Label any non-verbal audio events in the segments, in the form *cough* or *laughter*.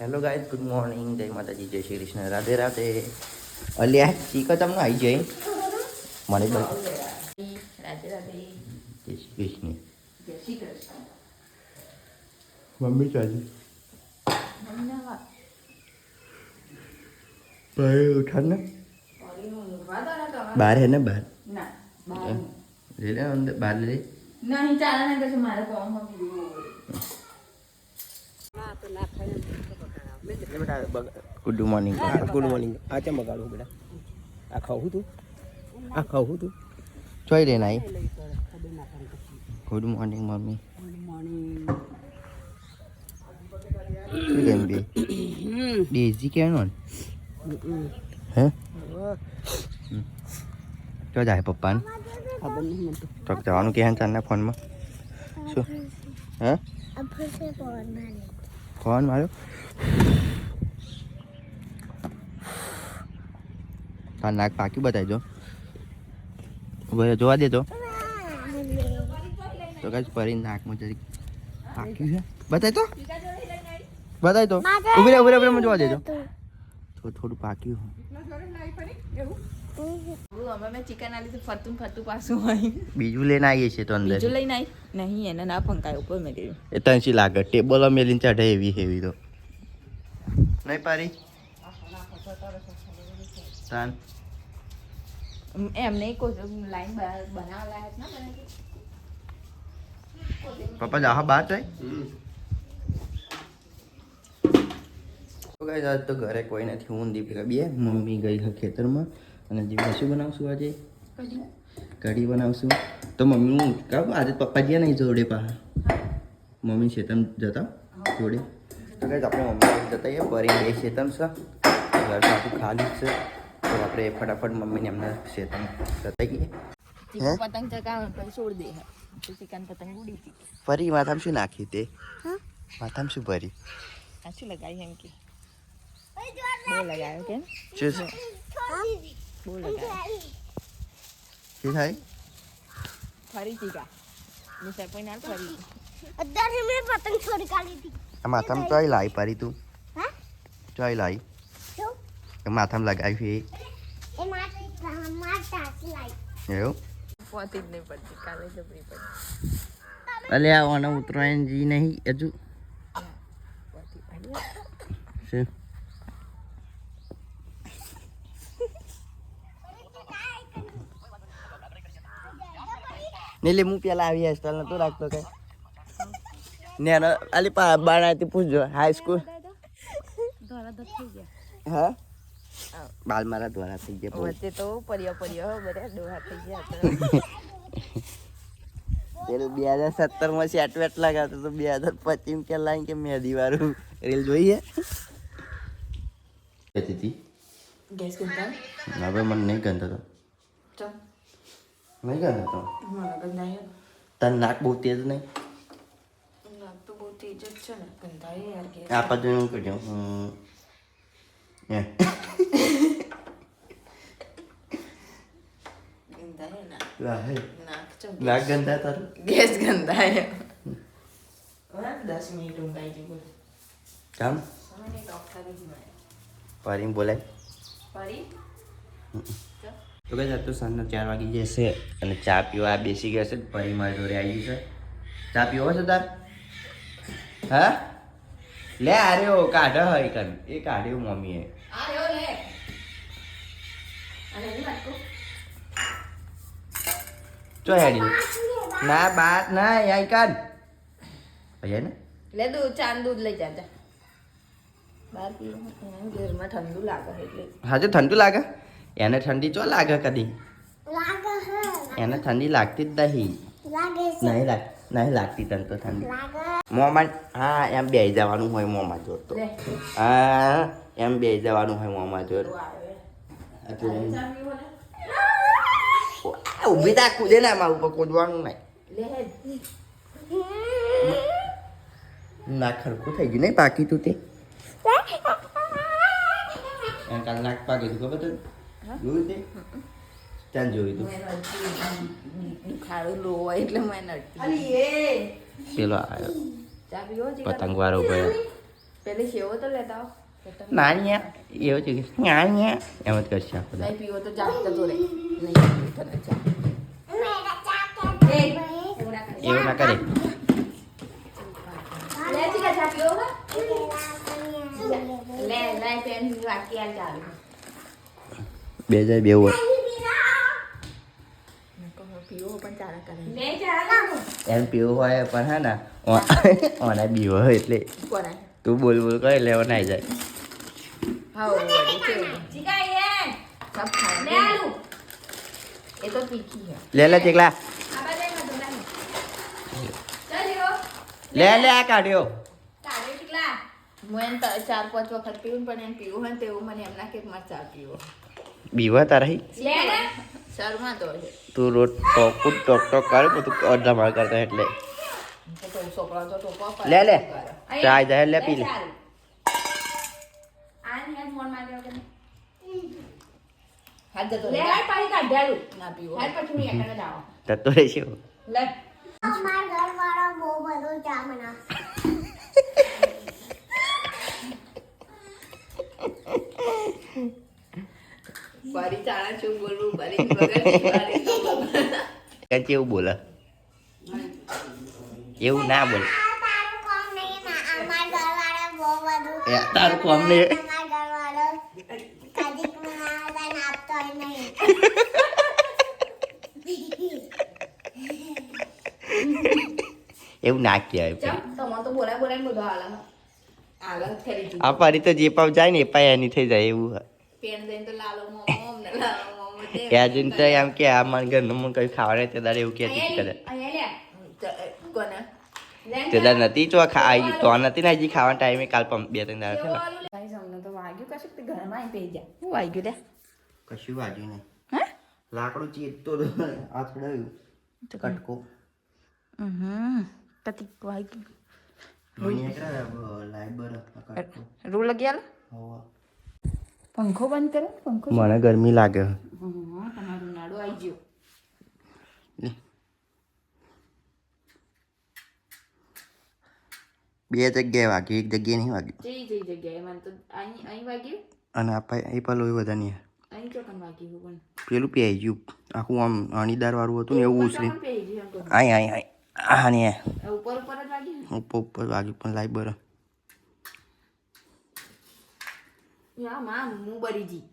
Hello guys good morning જય માતાજી જય શ્રી કૃષ્ણ. રાધે રાધે. અલ્યા ચીકો તમને આવી જાય? મને રાધે રાધે. જય શ્રી કૃષ્ણ. જય શ્રી કૃષ્ણ. મમ્મી ચાલી. ભાઈ ઉઠા ને. બહાર હે ને બહાર? ના બહાર લે લે અંદર બહાર લે. નહીં ચાલે ને મારે કોમ ગુડ મોર્નિંગ ગુડ મોર્નિંગ આ ચમ બગાડું બેટા આ ખાવું તું આ ખાવું તું ચોઈ રે નાઈ ગુડ મોર્નિંગ મમ્મી શું કેમ બે ડેઝી કેનો હે ચો જાય પપ્પાને ખબર નહીં મને તો તો જવાનું કે ચાલના ફોનમાં શું હે ફોન માર્યો તાર નાક પાક્યું બતાવજો રહો, જોવા દેજો. તો કઈ પરી નાકમાં જરીક પાક્યું છે. બતાવી તો. બતાવી તો. ઊભી રહે ઊભી રહે મને જોવા દેજો. થોડું થોડું પાક્યું બીજું લઈને આવીએ છીએ તો અંદર. બીજું લઈને આવી નહીં એને ના પંકાય ઉપર મેં કર્યું. એ તંસી લાગે? ટેબલ મેલીને ચઢે એવી હેવી તો. નહીં પારી તાન એમ નહીં કોઈ લાઈન બનાવવા લાયક ના બને પપ્પા જાહા બહાર જાય તો ગાઈસ આજ તો ઘરે કોઈ નથી. હું દીપિકા બે મમ્મી ગઈ છે ખેતરમાં. અને દીપિકા શું બનાવશું આજે? કઢી. બનાવશું. તો મમ્મી હું કહું આજે પપ્પા ગયા નહીં જોડે પાહા? મમ્મી શેતમ જતા? જોડે? તો ગાઈસ આપણે મમ્મી જતા આવીએ. પરી બે શેતમ છે. ઘર આખું ખાલી જ છે. તો આપણે ફટાફટ મમ્મીને એમને શેતમ જતા આવીએ પતંગ ચગાવે પછી છોડ દે ચિકન પતંગ ઉડી ગઈ. ફરી માથામાં શું નાખી તે? માથામાં શું ભરી? સાચું લગાવી એમ કે? બહુ લગાવ્યો કેમ શું બહુ લગાવ્યો શું થાય? ફરી ચીકા. નિશાળ કોઈ ના ફરી. અત્યારે મેં પતંગ છોડી કાઢી હતી. આ માથામાં ચોઈ લાવી પરી તું. હા? ચોઈ લાવી. શું? માથામાં લગાવી એ મારે માર ટાસી લાઈ એવું? પહોંચી જ નહીં પડતી કાલે જબરી પડી અલે આ ઓને ઉત્તરાયણ જી નહીં હજુ? શું? ને લે હું પેલા આવી હેરસ્ટાઈલ નતો રાખતો કે? ને આલી બાણાથી પૂછજો હાઈ સ્કૂલ ધોરા ધોર થઈ ગયા. હા? બાલ મારા દ્વારા થઈ ગયા. વચ્ચે તો પર્યો પર્યો બધા ડોહા થઈ ગયા તો *laughs* પેલું બે હજાર સત્તરમાં સેટ વેટ લગાવતો તો બે હજાર પચીસ કે લાઈન કે મેદી વાળું રીલ જોઈએ. હતી ગેસ કરતા ના ભાઈ મને નહીં ગંધતો ચમ નહીં ગંધતો મને ગંધાય તાર નાક બહુ તેજ નહીં? નાક તો બહુ તેજ જ છે ને. ગંધાય યાર ગેસ આ બાજુ હું કરજો હમ. નાક ગંધા તારું. ગેસ ગંધાય દસ મિનિટ ઊંઘાઈ બોલ કામ પરીને બોલાય પરી તો કઈ તો સાંજના ચાર વાગી જશે અને ચા પીવા બેસી ગયા છે પરી મારી જોડે આવી છે ચા પીવો છે તાર હા લે આર્યો કાઢ હરી કન એ કાઢ્યો મમ્મીએ આ hè đi na એની na ના આઈ કાઢ. ભૈયા ને? લે દૂધ ચાંદ દૂધ લઈ જા જા. બહાર ઘરમાં ઠંડુ લાગે એટલે. હાજુ ઠંડુ લાગે? એને ઠંડી ચો લાગે કદી? એને ઠંડી લાગતી જ નહીં. લાગે નહીં લાગ નહીં લાગતી તને તો ઠંડી. મોમાં હા એમ બે જવાનું હોય મોમાં જોર તો હા. એમ બે જવાનું હોય મામા જોર તો ઊભી તા કૂદે ને મારું ઉપર કૂદવાનું નહીં. નાક ખરખું થઈ ગયું નહીં પાકી તું તે? એમ કાલ નાક પાકી તું ખબર તું જોયું તે? ત્યાં જોયું તું? ખાડું લો હોય એટલે મેં નડતી પેલો આવ્યો ચા પીવો પતંગ વાળો ભાઈ પેલી સેવો તો લેતા આવો. నాన్య ఏవో నాన్య ఏమతి వచ్చాపద ఏవో నాకరే બે જાય બે હોય એમ પીવું હોય પણ હા ને ઓના બીવો એટલે તું બોલ બોલ કરે એટલે ઓના જાય લે, એ તો તીખી લે લે ચેકલા. લે લે આ કાઢ્યો? હું ચાર પાંચ વખત પીવું પણ એમ પીવું હોય તેવું મને એમના કે માં ચા પીવો. બીવા તારા હી શર્મા તો તું રોજ ટોક ટોક ટોક કરે તો તું અડધા માર કરતા એટલે. લે લે. ચાય જાય લે પી લે. ફોન માંગ્યો કે હાથ જતો લે હાથ પાણી કાઢ ના પીવો. હાથ પછી હું એકને જાવ તતો રે શું લે. અમાર ઘર વાળો બહુ બધો ચા બારી ચાળા છું બોલવું? બારી વગર કેવું બોલે? એવું ના બોલે. તારું કોમ નહીં. *laughs* એવું ના કહેવાય તમારે તો બોલાય બોલાય બધો હાલ હાલ જ કરી દીધું. આ પારી તો જે પાવ જાય ને એ પાય એની થઈ જાય એવું પેન દઈને તો લાલો મોમો અમને લાલો મોમો દે. ત્યાં જઈને તો એમ કે આ મારા ઘરનું મને કઈ ખાવા તે દાડે એવું કહેતી જ કરે. તે દાડે નથી તો ખાઈ તો નથી ને હજી ખાવાના ટાઈમે કાલ પણ બે ત્રણ દાડા તો વાગ્યું કશુંક ઘરમાં આવીને જાય. શું વાગ્યું લે? કશું નહીં? લાકડું ચીરતો આ થોડું કટકો. લાઈબર કટકો. રૂ લગી પંખો બંધ કરો પંખો મને ગરમી લાગે. આવી ગયો. બે જગ્યાએ વાગ્યું એક જગ્યાએ નહીં વાગ્યું. જઈ જઈ જગ્યાએ મને તો અહીં અહીં વાગ્યું. અને આ પાય એ પાલું બધા નહીં. અહીં પણ પેલું પહેરી ગયું આખું આમ અણીદાર વાળું હતું ને એવું ઉછરી આય આય આય. આ ને ઉપર ઉપર જ વાગ્યું ઉપર ઉપર વાગ્યું પણ લાઈ બરો. યા માં હું બરી જી.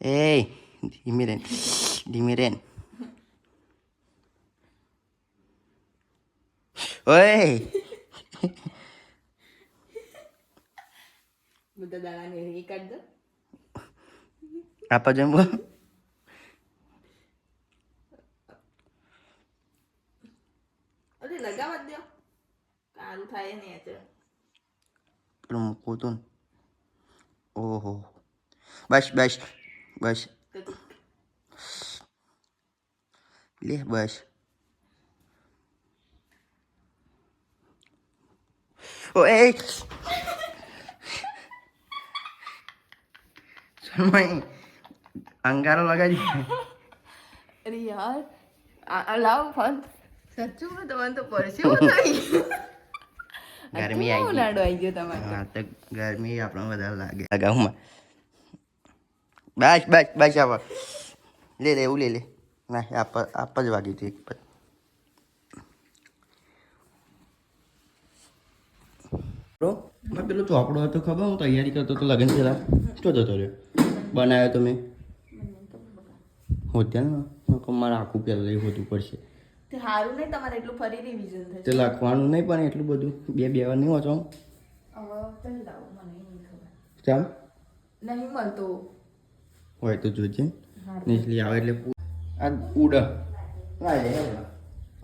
એ ધીમી રેન ધીમી રેન. *laughs* ઓય. બધા દાડાને એ કાઢ દો આપા જમવા અરે લગાવવા જ દો કાલું થાય ને તો પેલું મૂકવું ને ઓહો બસ બસ બસ લે બસ ઓય શર્માઈ અંગારો લગાડી અરે યાર લાવ ફોન સાચું બધું તમારે તો પરસેવો થઈ ગરમી આવી ગઈ. નાડો આવી ગયો તમારે હા તો ગરમી આપણને વધારે લાગે અગાઉમાં બસ બસ બસ આપ લે લે એવું લે લે ના આપ આપ જ વાગ્યું હતું એક પર મેં પેલો ચોપડો હતો ખબર હું તૈયારી કરતો તો લગ્ન પેલા તો જતો રહ્યો? બનાવ્યો તો મેં હોત્યા મારે આખું પહેલાં લઈ હોતું પડશે. સારું નહીં તમારે એટલું ફરી રિવિઝન થશે. તે લખવાનું નહીં પણ એટલું બધું. બે બે વાર નહીં વાંચો ચાલ નહીં ખબર. મળતો. હોય તો જોજે. નીચલી આવે એટલે આ ઉડ.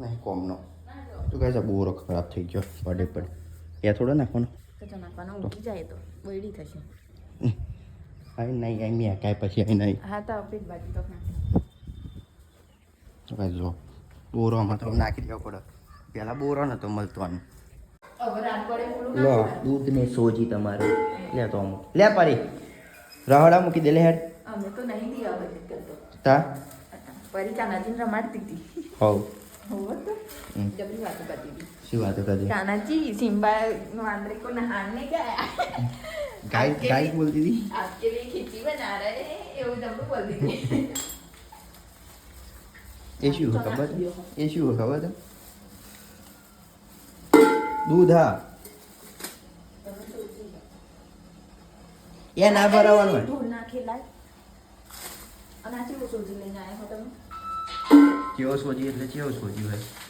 નહીં કોમનો. તો કહે છે બોરો ખરાબ થઈ ગયો પડે પડે. એ થોડો નાખવાનો. તો નાખવાનો ઉઠી જાય તો. બળી થશે. અહીં નહીં મેં કાંઈ પછી અહીં નહીં. હા તો જ બાજુ તો નાખી. તો જો નાખી દેવો પડે. પહેલાં બોરો નહોતો મળતો આનો લો દૂધ ને સોજી તમારે. લે તો અમુક. લે પરી રહડા મૂકી દે લે હેડ. અમે તો નહીં દી આવે તા? પરી ચાનાજીને રમાડતી હતી. હોવ. હોવે તો. જબરી વાતો કરતી હતી. શું વાતો કરી કાનાજી સિમ્બा वांदरे को नहाने गया ગાય ગાય બોલતી હતી आपके लिए खिचड़ी बना रहे हैं એવું જબરું બોલતી હતી એ શું હોય ખબર છે એ શું હોય ખબર છે દૂધ હા એ ના ભરાવાનું હોય ઢોલ નાખી લાય અને આ ચેવો સોજી લઈને આવ્યા હો તમે કેવો સોજી એટલે કેવો સોજી હોય આ ચેવો સોજી છે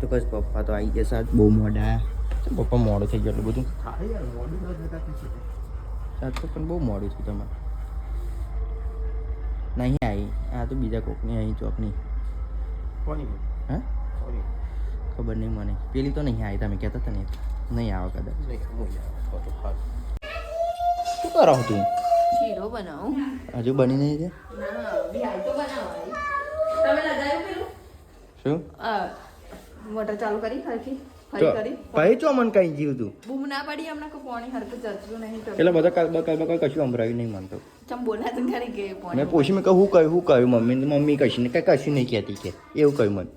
તો કશ પપ્પા તો આવી ગયા સાહેબ બહુ મોડા. પપ્પા મોડું થઈ ગયું એટલું બધું. સાચો પણ બહુ મોડું થયું તમારે. નહીં આવી આ તો બીજા કોકની અહીં ચોકની કોની હા? ખબર નહીં મને. પેલી તો નહીં આવી તમે કહેતા હતા ને નહીં આવે કદાચ. શું કરો તું? શીરો બનાવું? હજુ બની નહીં છે? શું? મોટર ચાલુ કરી ભાઈ ચો મને કઈ જીવ તું? બૂમ ના પડી હમણાં કે પાણી હરકત જતું નહીં તો. એટલે બધા કઈ કશું સંભળાયું નહીં મન તો. ચમ બોલા તો ખરી કે મેં પાણી મેં કહું હું કહ્યું હું કહ્યું મમ્મી મમ્મી કશું ને કઈ કશું નહીં કહેતી કે. એવું કહ્યું મને.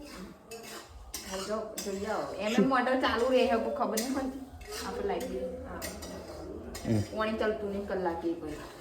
એમ મોટર ચાલુ રહે હે ખબર નહીં પડતી આપણે લાગી. પાણી ચાલતું નહીં કલાકે પછી